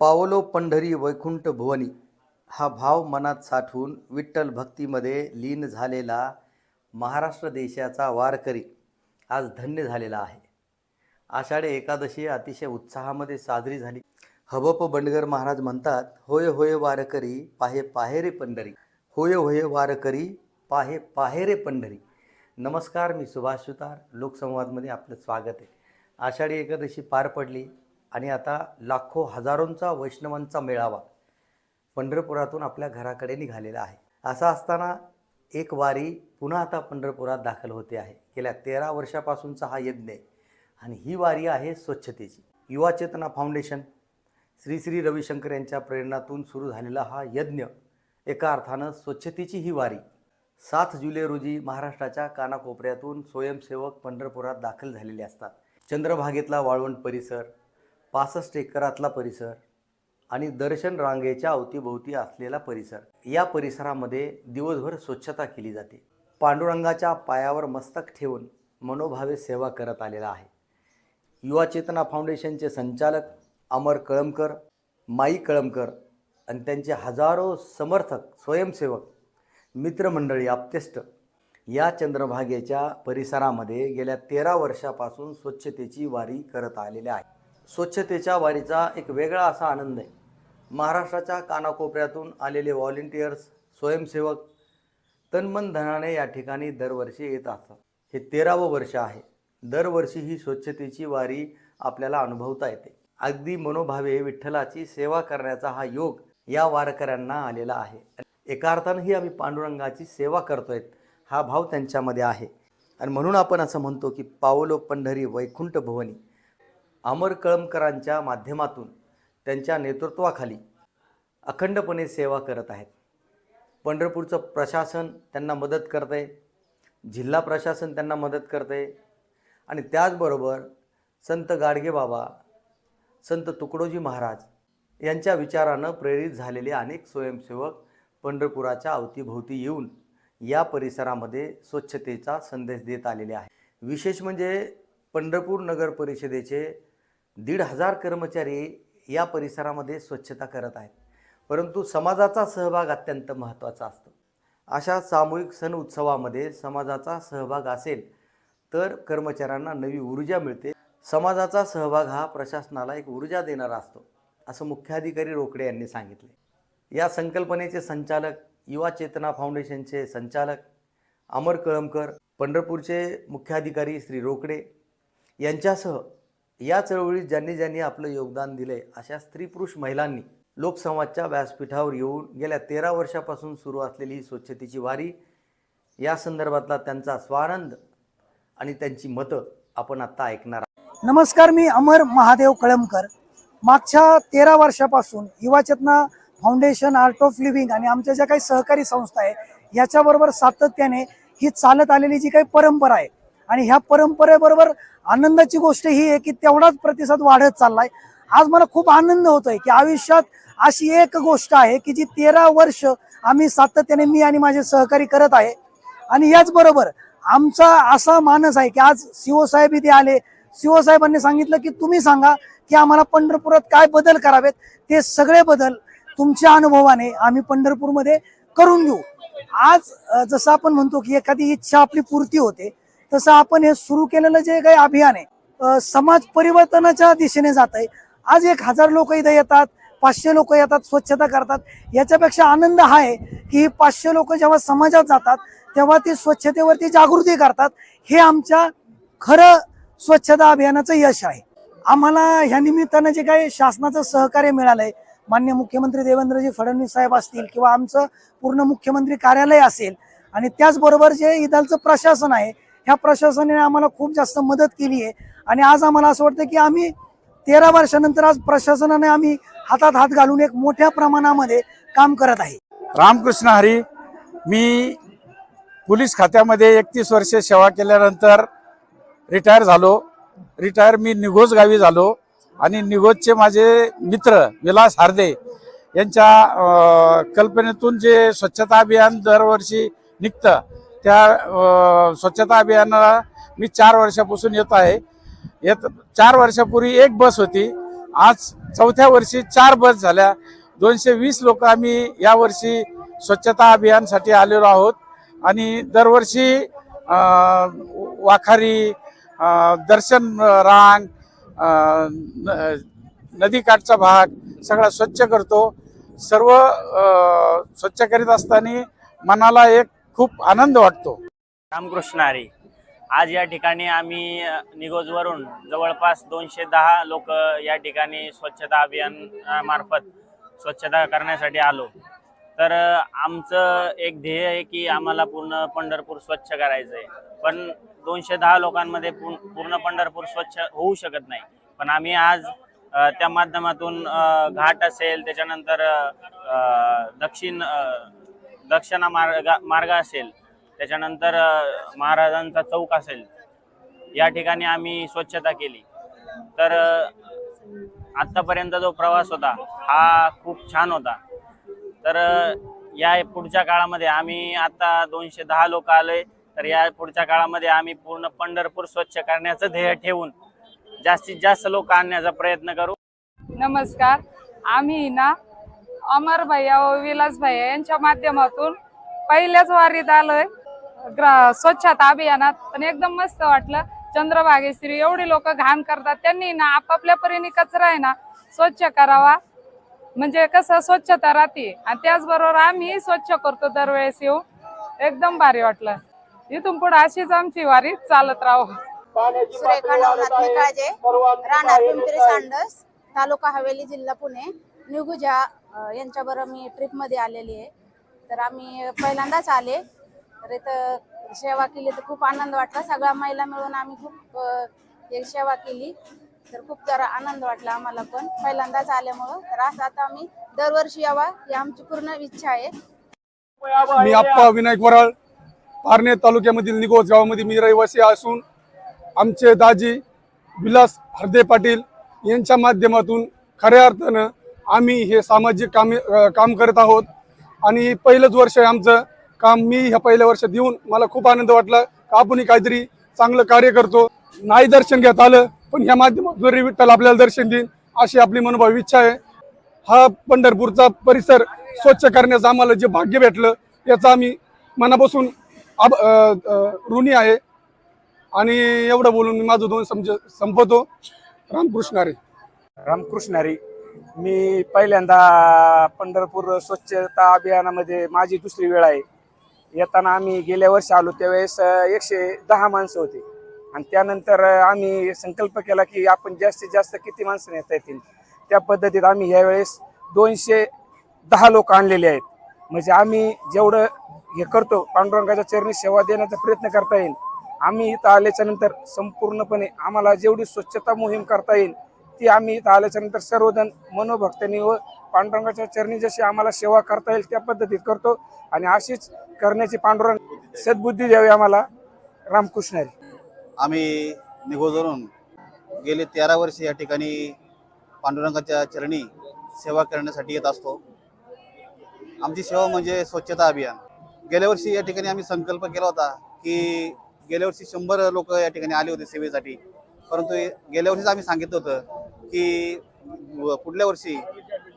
पावलो पंढरी वैकुंठ भुवनी. हा भाव मनात साठवून विठ्ठल भक्तीमध्ये लीन झालेला महाराष्ट्र देशाचा वारकरी आज धन्य झालेला आहे. आषाढी एकादशी अतिशय उत्साहामध्ये साजरी झाली. हबप बंडगर महाराज म्हणतात होय होय वारकरी पाहे पाहेरे पंढरी. होय होय वारकरी पाहे पाहेरे पंढरी. नमस्कार मी सुभाष सुतार. लोकसंवादमध्ये आपलं स्वागत आहे. आषाढी एकादशी पार पडली. आणि आता लाखो हजारोंचा वैष्णवांचा मेळावा पंढरपुरातून आपल्या घराकडे निघालेला आहे. असं असताना एक वारी पुन्हा आता पंढरपुरात दाखल होते आहे. गेल्या तेरा वर्षापासूनचा हा यज्ञ आणि ही वारी आहे स्वच्छतेची. युवा चेतना फाउंडेशन श्री श्री रविशंकर यांच्या प्रेरणातून सुरू झालेला हा यज्ञ एका अर्थानं स्वच्छतेची ही वारी. सात जुलै रोजी महाराष्ट्राच्या कानाकोपऱ्यातून स्वयंसेवक पंढरपुरात दाखल झालेले असतात. चंद्रभागेतला वाळवंट परिसर पासष्ट एकरातला परिसर आणि दर्शन रांगेच्या अवतीभोवती असलेला परिसर. या परिसरामध्ये दिवसभर स्वच्छता केली जाते. पांडुरंगाच्या पायावर मस्तक ठेवून मनोभावे सेवा करत आलेला आहे. युवा चेतना फाउंडेशनचे संचालक अमर कळमकर माई कळमकर आणि त्यांचे हजारो समर्थक स्वयंसेवक मित्रमंडळी आप्तेष्ट या चंद्रभागेच्या परिसरामध्ये गेल्या तेरा वर्षापासून स्वच्छतेची वारी करत आलेल्या आहे स्वच्छतेच्या वारीचा एक वेगळा असा आनंद आहे. महाराष्ट्राच्या कानाकोपऱ्यातून आलेले व्हॉलेंटियर्स स्वयंसेवक तन्मन धनाने या ठिकाणी दरवर्षी येत असतात. हे तेरावं वर्ष आहे. दरवर्षी ही स्वच्छतेची वारी आपल्याला अनुभवता येते. अगदी मनोभावे विठ्ठलाची सेवा करण्याचा हा योग या वारकऱ्यांना आलेला आहे. एका अर्थानंही आम्ही पांडुरंगाची सेवा करतोय हा भाव त्यांच्यामध्ये आहे. आणि म्हणून आपण असं म्हणतो की पावलो पंढरी वैकुंठ भवनी. अमर कळमकरांच्या माध्यमातून त्यांच्या नेतृत्वाखाली अखंडपणे सेवा करत आहेत. पंढरपूरचं प्रशासन त्यांना मदत करतं आहे जिल्हा प्रशासन त्यांना मदत करतं आहे आणि त्याचबरोबर संत गाडगेबाबा संत तुकडोजी महाराज यांच्या विचारानं प्रेरित झालेले अनेक स्वयंसेवक पंढरपुराच्या अवतीभोवती येऊन या परिसरामध्ये स्वच्छतेचा संदेश देत आलेले आहे विशेष म्हणजे पंढरपूर नगर परिषदेचे दीड हजार कर्मचारी या परिसरामध्ये स्वच्छता करत आहेत. परंतु समाजाचा सहभाग अत्यंत महत्त्वाचा असतो. अशा सामूहिक सण उत्सवामध्ये समाजाचा सहभाग असेल तर कर्मचाऱ्यांना नवी ऊर्जा मिळते. समाजाचा सहभाग हा प्रशासनाला एक ऊर्जा देणारा असतो असं मुख्याधिकारी रोकडे यांनी सांगितले. या संकल्पनेचे संचालक युवा चेतना फाउंडेशनचे संचालक अमर कळमकर पंढरपूरचे मुख्याधिकारी श्री रोकडे यांच्यासह या चळवळीत ज्यांनी ज्यांनी आपलं योगदान दिले अशा स्त्री पुरुष महिलांनी लोकसंवादच्या व्यासपीठावर येऊन गेल्या तेरा वर्षापासून सुरू असलेली ही स्वच्छतेची वारी या संदर्भातला त्यांचा स्वानंद आणि त्यांची मतं आपण आत्ता ऐकणार आहोत. नमस्कार मी अमर महादेव कळमकर मागच्या तेरा वर्षापासून Yuva Chetana foundation art of living आणि आमच्या ज्या काही सहकारी संस्था आहे याच्याबरोबर सातत्याने ही चालत आलेली जी काही परंपरा आहे आणि ह्या परंपरेबरोबर आनंदाची गोष्ट ही आहे की तेवढाच प्रतिसाद वाढत चाललाय. आज मला खूप आनंद होतोय की आयुष्यात अशी एक गोष्ट आहे की जी तेरा वर्ष आम्ही सातत्याने मी आणि माझे सहकारी करत आहे. आणि याचबरोबर आमचा असा मानस आहे की आज सीओ साहेब इथे आले. सीओ साहेबांनी सांगितलं की तुम्ही सांगा की आम्हाला पंढरपुरात काय बदल करावेत? ते सगळे बदल तुमच्या अनुभवाने आम्ही पंढरपूरमध्ये करून घेऊ. आज जसं आपण म्हणतो की एखादी इच्छा आपली पूर्ती होते. तसं आपण हे सुरू केलेलं जे काही अभियान आहे समाज परिवर्तनाच्या दिशेने जात आहे आज एक हजार लोक इथे येतात पाचशे लोक येतात स्वच्छता करतात. याच्यापेक्षा आनंद हा आहे की ही पाचशे लोक जेव्हा समाजात जातात तेव्हा ती स्वच्छतेवरती जागृती करतात. हे आमच्या खरं स्वच्छता अभियानाचं यश आहे. आम्हाला ह्या निमित्तानं जे काही शासनाचं सहकार्य मिळालं आहे मान्य मुख्यमंत्री देवेंद्रजी फडणवीस साहेब असतील किंवा आमचं पूर्ण मुख्यमंत्री कार्यालय असेल आणि त्याचबरोबर जे इथलचं प्रशासन आहे ह्या प्रशासनाने आम्हाला खूप जास्त मदत केली आहे. आणि आज आम्हाला असं वाटतं की आम्ही तेरा वर्षानंतर आज प्रशासनाने आम्ही हातात हात घालून एक मोठ्या प्रमाणामध्ये काम करत आहे. रामकृष्ण हरी मी पोलीस खात्यामध्ये एकतीस वर्ष सेवा केल्यानंतर रिटायर झालो. रिटायर मी निघोज गावी झालो. आणि निघोजचे माझे मित्र विलास हार्दे यांच्या कल्पनेतून जे स्वच्छता अभियान दरवर्षी निघतं त्या स्वच्छता अभियानाला मी चार वर्षापासून येत आहे. येत चार वर्षापूर्वी एक बस होती. आज चौथ्या वर्षी चार बस झाल्या. दोनशे वीस लोक आम्ही यावर्षी स्वच्छता अभियानसाठी आलेलो आहोत. आणि दरवर्षी वाखारी दर्शन रांग न- नदीकाठचा भाग सगळा स्वच्छ करतो. सर्व स्वच्छ करीत असताना मनाला एक खूप आनंद वाटतो. रामकृष्ण हरी. आज या ठिकाणी आम्ही निगोजवरून जवळपास दोनशे दहा लोक या ठिकाणी स्वच्छता अभियान मार्फत स्वच्छता करण्यासाठी आलो. तर आमचं एक ध्येय आहे की आम्हाला पूर्ण पंढरपूर स्वच्छ करायचं आहे पण दोनशे दहा लोकांमध्ये पूर्ण पूर्ण पंढरपूर स्वच्छ होऊ शकत नाही. पण आम्ही आज त्या माध्यमातून घाट असेल त्याच्यानंतर दक्षिण दक्षिणा मार्ग मार्ग असेल त्याच्यानंतर महाराजांचा चौक असेल या ठिकाणी आम्ही स्वच्छता केली. तर आत्तापर्यंत जो प्रवास होता हा खूप छान होता. तर या पुढच्या काळामध्ये आम्ही आता दोनशे दहा लोक आलोय तर या पुढच्या काळामध्ये आम्ही पूर्ण पंढरपूर स्वच्छ करण्याचं ध्येय ठेवून जास्तीत जास्त लोक आणण्याचा प्रयत्न करू. नमस्कार. आम्ही ना अमर भैया व विलास भैया यांच्या माध्यमातून पहिल्याच वारीत आलोय. ग्रा स्वच्छता अभियानात. पण एकदम मस्त वाटलं. चंद्रभागेश्री एवढी लोक घाण करतात. त्यांनी ना आपापल्या परीने कचरा आहे ना स्वच्छ करावा. म्हणजे कसं स्वच्छता राहते. आणि त्याचबरोबर आम्ही स्वच्छ करतो दरवेळेस येऊन. एकदम भारी वाटलं. इथून पुढे अशीच आमची वारी चालत राहू. सुरेखा नवनाथ निकाळजे राहणार पिंपरी सांडस तालुका हवेली जिल्हा पुणे निगुजा यांच्याबरोबर मी ट्रिपमध्ये आलेली आहे. तर आम्ही पहिल्यांदाच आले. तर इथं सेवा केली तर खूप आनंद वाटला. सगळ्या महिला मिळून आम्ही खूप एक सेवा केली. तर खूप जरा आनंद वाटला आम्हाला पण. पहिल्यांदाच आल्यामुळं. तर असं आता आम्ही दरवर्षी यावा ही आमची पूर्ण इच्छा आहे. मी आप्पा विनायक वराळ पारनेर तालुक्यामधील निगोज गावामध्ये मी रहिवासी असून आमचे दाजी विलास हरदे पाटील यांच्या माध्यमातून खऱ्या अर्थानं आम्ही हे सामाजिक काम काम करत आहोत. आणि पहिलंच वर्ष आहे आमचं. काम मी ह्या पहिल्या वर्षात देऊन मला खूप आनंद वाटला. का आपणही काहीतरी चांगलं कार्य करतो. नाही दर्शन घेत आलं पण ह्या माध्यमातून विठ्ठल आपल्याला दर्शन देईन अशी आपली मनोभाव इच्छा आहे. हा पंढरपूरचा परिसर स्वच्छ करण्याचं आम्हाला जे भाग्य भेटलं याचं आम्ही मनापासून आब ऋणी आहे. आणि एवढं बोलून मी माझं दोन समज संपवतो. रामकृष्ण हरी. रामकृष्ण हरी. मी पहिल्यांदा पंढरपूर स्वच्छता अभियानामध्ये माझी दुसरी वेळ आहे. येताना आम्ही गेल्या वर्षी आलो त्यावेळेस एकशे दहा माणसं होती. आणि त्यानंतर आम्ही संकल्प केला की आपण जास्तीत जास्त किती माणसं नेता येतील? त्या पद्धतीत आम्ही यावेळेस दोनशे दहा लोक आणलेले आहेत. म्हणजे आम्ही जेवढं हे करतो पांडुरंगाच्या चरणी सेवा देण्याचा प्रयत्न करता येईल. आम्ही इथं आल्याच्यानंतर संपूर्णपणे आम्हाला जेवढी स्वच्छता मोहीम करता येईल ती आम्ही इथं आल्याच्यानंतर सर्वजण मनोभक्तांनी व पांडुरंगाच्या चरणी जशी आम्हाला सेवा करता येईल त्या पद्धतीत करतो. आणि अशीच करण्याची पांडुरंग सद्बुद्धी द्यावी आम्हाला. रामकृष्ण हरी आम्ही निघोजरून गेले तेरा वर्ष या ठिकाणी पांडुरंगाच्या चरणी सेवा करण्यासाठी येत असतो. आमची सेवा म्हणजे स्वच्छता अभियान. गेल्या वर्षी या ठिकाणी आम्ही संकल्प केला होता की गेल्या वर्षी शंभर लोक या ठिकाणी आले होते सेवेसाठी. परंतु गेल्या वर्षीच आम्ही सांगितलं होतं की पुढल्या वर्षी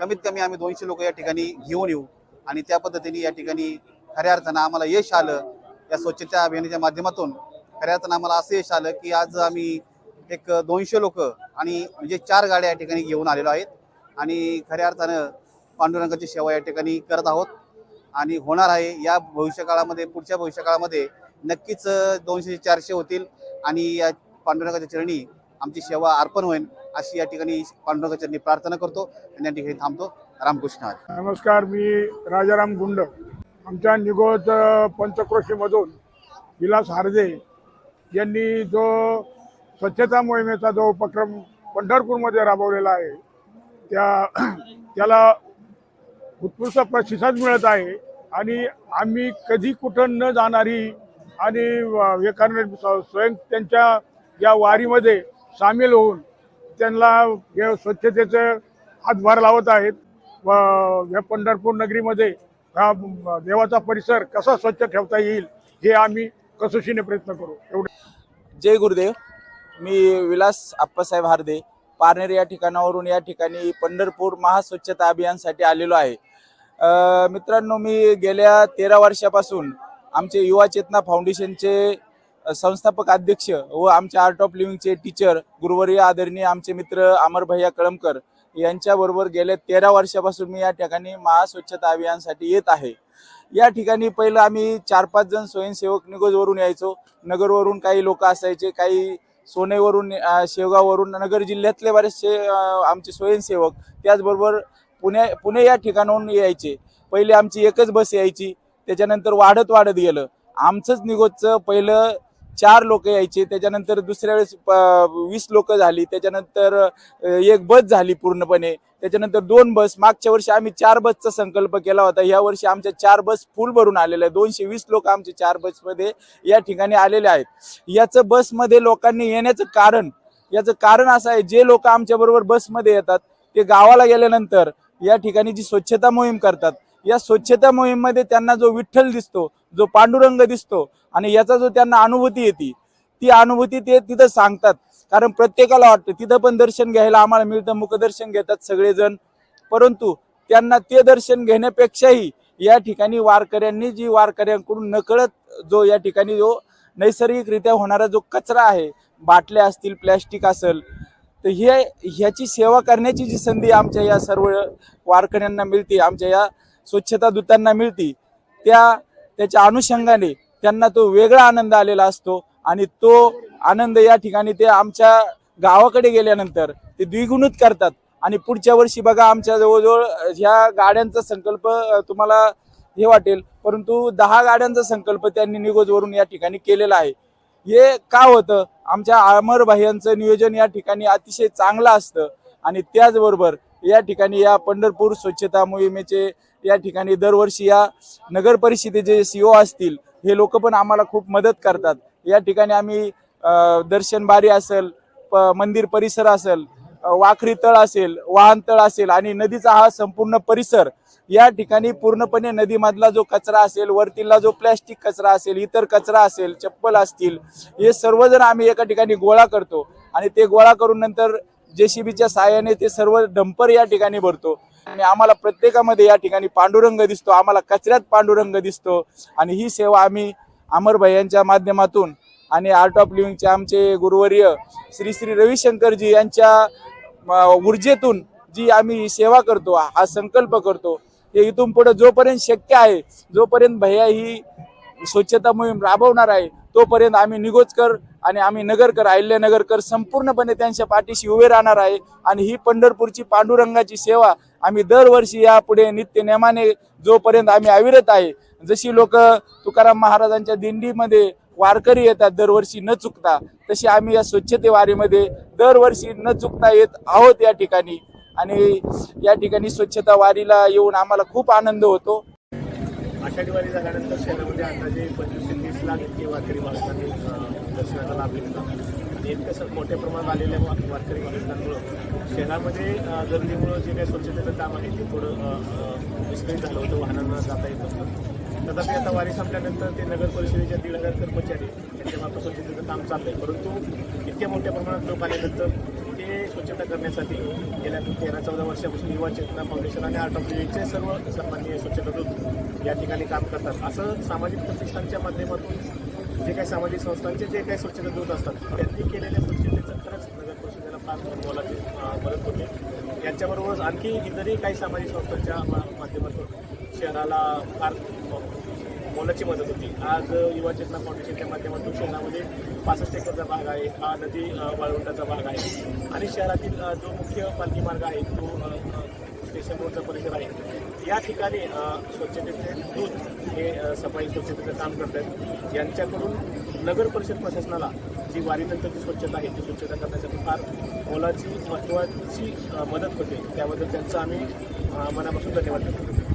कमीत कमी आम्ही दोनशे लोक या ठिकाणी घेऊन येऊ आणि त्या पद्धतीने या ठिकाणी खऱ्या अर्थानं आम्हाला यश आलं. या स्वच्छता अभियानाच्या माध्यमातून खऱ्या अर्थानं आम्हाला असं यश आलं की आज आम्ही एक दोनशे लोक आणि म्हणजे चार गाड्या या ठिकाणी घेऊन आलेलो आहेत आणि खऱ्या अर्थानं पांडुरंगाची सेवा या ठिकाणी करत आहोत. आणि होणार आहे. या भविष्यकाळामध्ये पुढच्या भविष्यकाळामध्ये नक्कीच दोनशे चारशे होतील आणि या पांडुरंगाच्या चरणी आमची सेवा अर्पण होईल अशी या ठिकाणी पांडुरंगाच्या प्रार्थना करतो आणि या ठिकाणी थांबतो. रामकृष्ण नमस्कार मी राजाराम गुंड. आमच्या निगोज पंचक्रोशीमधून विलास हार्दे यांनी जो स्वच्छता मोहिमेचा जो उपक्रम पंढरपूरमध्ये राबवलेला आहे त्या त्याला उत्कृष्ट प्रतिसाद मिळत आहे आणि आम्ही कधी कुठं न जाणारी आणि व- हे करणारी स्वयं त्यांच्या या वारीमध्ये सामील होऊन त्यांना हे स्वच्छतेचं हातभार लावत आहेत. व या पंढरपूर नगरीमध्ये हा देवाचा परिसर कसा स्वच्छ ठेवता येईल हे आम्ही कसोशीने प्रयत्न करू. एवढे जय गुरुदेव. मी विलास आप्पासाहेब हार्दे पारनेर या ठिकाणावरून या ठिकाणी पंढरपूर महास्वच्छता अभियानसाठी आलेलो आहे. मित्रांनो मी गेल्या तेरा वर्षापासून आमचे युवा चेतना फाउंडेशनचे संस्थापक अध्यक्ष व आमचे आर्ट ऑफ लिव्हिंगचे टीचर गुरुवर्य आदरणीय आमचे मित्र अमर भैया कळमकर यांच्याबरोबर गेल्या तेरा वर्षापासून मी या ठिकाणी महास्वच्छता अभियानसाठी येत आहे. या ठिकाणी पहिलं आम्ही चार पाच जण स्वयंसेवक निगोजवरून यायचो. नगरवरून काही लोक असायचे काही सोनेवरून शेवगाववरून नगर जिल्ह्यातले बरेचसे आमचे स्वयंसेवक त्याचबरोबर पुणे पुणे या ठिकाणाहून यायचे. पहिले आमची एकच बस यायची त्याच्यानंतर वाढत वाढत गेलं. आमचंच निगोजचं पहिलं चार लोक यायचे त्याच्यानंतर दुसऱ्या वेळेस वीस लोक झाली त्याच्यानंतर एक बस झाली पूर्णपणे त्याच्यानंतर दोन बस मागच्या वर्षी आम्ही चार बसचा संकल्प केला होता या वर्षी आमच्या चार बस फुल भरून आलेल्या आहेत दोनशे वीस लोक आमचे चार बसमध्ये या ठिकाणी आलेले आहेत. याचं बसमध्ये लोकांनी येण्याचं कारण याचं कारण असं आहे जे लोक आमच्या बरोबर बसमध्ये येतात ते गावाला गेल्यानंतर या ठिकाणी जी स्वच्छता मोहीम करतात या स्वच्छता मोहीममध्ये त्यांना जो विठ्ठल दिसतो जो पांडुरंग दिसतो आणि याचा जो त्यांना अनुभूती येते ती अनुभूती ते तिथं सांगतात. कारण प्रत्येकाला वाटतं तिथं पण दर्शन घ्यायला आम्हाला मिळतं मुखदर्शन घेतात सगळेजण. परंतु त्यांना ते दर्शन घेण्यापेक्षाही या ठिकाणी वारकऱ्यांनी जी वारकऱ्यांकडून नकळत जो या ठिकाणी जो नैसर्गिकरित्या होणारा जो कचरा आहे बाटल्या असतील प्लॅस्टिक असेल तर हे ह्याची सेवा करण्याची जी संधी आमच्या या सर्व वारकऱ्यांना मिळते आमच्या या स्वच्छता दूतांना मिळते त्या त्याच्या अनुषंगाने त्यांना तो वेगळा आनंद आलेला असतो आणि तो आनंद या ठिकाणी ते आमच्या गावाकडे गेल्यानंतर ते द्विगुणित करतात. आणि पुढच्या वर्षी बघा आमच्या जवळजवळ ह्या गाड्यांचा संकल्प तुम्हाला हे वाटेल परंतु दहा गाड्यांचा संकल्प त्यांनी निगोजवरून या ठिकाणी केलेला आहे. हे का होतं? आमच्या अमर भाह्यांचं नियोजन या ठिकाणी अतिशय चांगलं असतं आणि त्याचबरोबर या ठिकाणी या पंढरपूर स्वच्छता मोहिमेचे या ठिकाणी दरवर्षी या नगर परिषदेचे सीओ असतील हे लोक पण आम्हाला खूप मदत करतात. या ठिकाणी आम्ही दर्शनबारी असेल प- मंदिर परिसर असेल वाखरी तळ असेल वाहन तळ असेल आणि नदीचा हा संपूर्ण परिसर या ठिकाणी पूर्णपणे नदीमधला जो कचरा असेल वरतीला जो प्लॅस्टिक कचरा असेल इतर कचरा असेल चप्पल असतील हे सर्वजण आम्ही एका ठिकाणी गोळा करतो आणि ते गोळा करून नंतर जेसीबीच्या साहाय्याने ते सर्व डंपर या ठिकाणी भरतो आणि आम्हाला प्रत्येकामध्ये या ठिकाणी पांडुरंग दिसतो. आम्हाला कचऱ्यात पांडुरंग दिसतो. आणि ही सेवा आम्ही अमर यांच्या माध्यमातून आणि आर्ट ऑफ लिव्हिंगचे आमचे गुरुवर्य श्री श्री रविशंकरजी यांच्या ऊर्जेतून जी आम्ही ही सेवा करतो हा संकल्प करतो हे इथून पुढे जोपर्यंत शक्य आहे जोपर्यंत भैया ही स्वच्छता मोहीम राबवणार आहे तोपर्यंत आम्ही निगोजकर आणि आम्ही नगरकर अहिल्यानगरकर संपूर्णपणे त्यांच्या पाठीशी उभे राहणार आहे. आणि ही पंढरपूरची पांडुरंगाची सेवा आम्ही दरवर्षी यापुढे नित्य नेमाने जोपर्यंत आम्ही अविरत आहे जशी लोक तुकाराम महाराजांच्या दिंडीमध्ये वारकरी येतात दरवर्षी न चुकता तशी आम्ही या स्वच्छते वारीमध्ये दरवर्षी न चुकता येत आहोत या ठिकाणी. आणि या ठिकाणी स्वच्छता वारीला येऊन आम्हाला खूप आनंद होतो. आषाढी वारी झाल्यानंतर शहरामध्ये अंदाजे पंचवीस ते लाख इतके वारकरी भाविकांनी दर्शनाचा लाभ घेतला. आणि इतकं मोठ्या प्रमाणात आलेल्या वा- वारकरी भाविकांमुळं शहरामध्ये गर्दीमुळं जे काही स्वच्छतेचं काम आहे ते थोडं विस्कळीत झालं होतं वाहनांना जाता येत होतं. तथापि आता वारी संपल्यानंतर ते नगर परिषदेच्या दीड हजार कर्मचारी त्यांच्या मार्फत स्वच्छतेचं काम चाललंय. परंतु इतक्या मोठ्या प्रमाणात लोक आल्यानंतर स्वच्छता करण्यासाठी गेल्या तेरा चौदा वर्षापासून युवा चेतना फाउंडेशन आणि आर्ट ऑफ लिव्हिंगचे सर्व सन्माननीय स्वच्छता या ठिकाणी काम करतात. असं सामाजिक प्रतिष्ठानच्या माध्यमातून जे काही सामाजिक संस्थांचे जे काही स्वच्छता दूत असतात त्यांनी केलेल्या स्वच्छतेचं खरंच नगर परिषदेला फार मोलाची मदत होते. यांच्याबरोबरच आणखी इतरही काही सामाजिक संस्थांच्या मा- माध्यमातून शहराला फार मोलाची मदत होती. आज युवा चेतना फाउंडेशनच्या माध्यमातून शहरामध्ये पासष्ट एकरचा भाग आहे. हा नदी वाळवंटाचा भाग आहे. आणि शहरातील जो मुख्य पालखी मार्ग आहे तो स्टेशन रोडचा परिसर आहे. या ठिकाणी स्वच्छतेचे दूत हे सफाई स्वच्छतेचं काम करत आहेत यांच्याकडून नगर परिषद प्रशासनाला जी वारीनंतरची स्वच्छता आहे ती स्वच्छता करण्यासाठी फार मोलाची महत्त्वाची मदत होते. त्याबद्दल त्यांचं आम्ही मनापासून धन्यवाद देतो